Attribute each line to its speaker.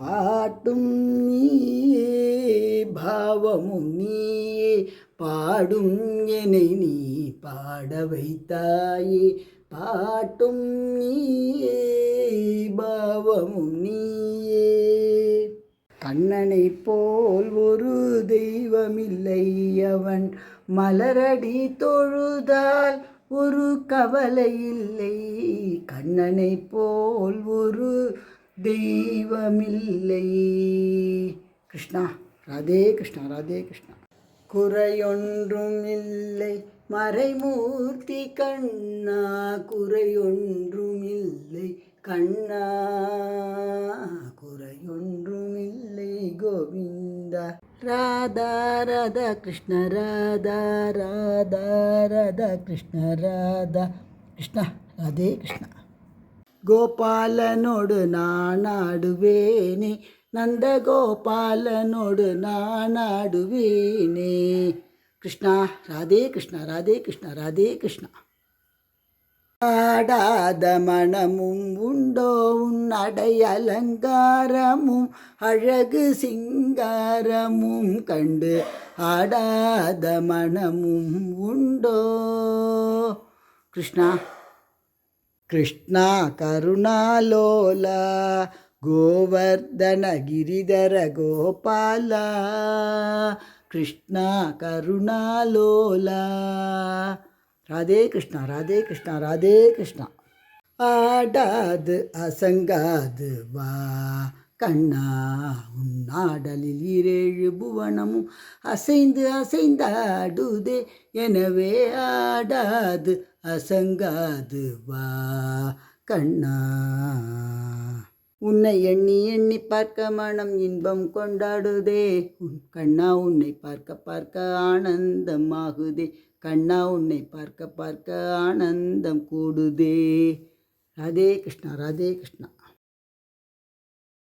Speaker 1: பாட்டும் நீயே பாவமும் நீயே பாடும் என்னை நீ பாட வைத்தாயே. பாட்டும் நீயே பாவமும் நீயே. கண்ணனை போல் ஒரு தெய்வமில்லை அவன். மலரடி தொழுதால் ஒரு கவலை இல்லை. கண்ணனை போல் ஒரு தெய்வமில்லை. கிருஷ்ணா ராதே கிருஷ்ணா ராதே கிருஷ்ணா. குறையொன்றும் இல்லை. மறைமூர்த்தி கண்ணா குறையொன்றும் இல்லை. கண்ணா குறையொன்றும் இல்லை. கோவிந்தா ராதா ராதா கிருஷ்ண ராதா ராதா ராதா கிருஷ்ண ராதா கிருஷ்ணா ராதே கிருஷ்ணா. கோபாலனோடு நானாடுவேனே நந்த கோபாலனோடு நான் கிருஷ்ணா ராதே கிருஷ்ணா ராதே கிருஷ்ணா ராதே கிருஷ்ணா ஆடாத மனமும் உண்டோ உன்னடை அலங்காரமும் அழகு சிங்காரமும் கண்டு ஆடாத மனமும் உண்டோ கிருஷ்ணா కృష్ణ కరుణాలోల గోవర్ధన గిరిధర గోపాల కృష్ణ కరుణాలోల. రాధే కృష్ణ రాధే కృష్ణ రాధే కృష్ణ. ஆடாது அசங்காது வா கண்ணா உன்னாடலில் இரேழு புவனமும் அசைந்து அசைந்தாடுதே. எனவே ஆடாது அசங்காது வா கண்ணா. உன்னை எண்ணி எண்ணி பார்க்க மனம் இன்பம் கொண்டாடுதே. உன் கண்ணா உன்னை பார்க்க பார்க்க ஆனந்தமாகுதே கண்ணா உன்னை பார்க்க பார்க்க ஆனந்தம் கூடுதே. ராதே கிருஷ்ணா ராதே கிருஷ்ணா.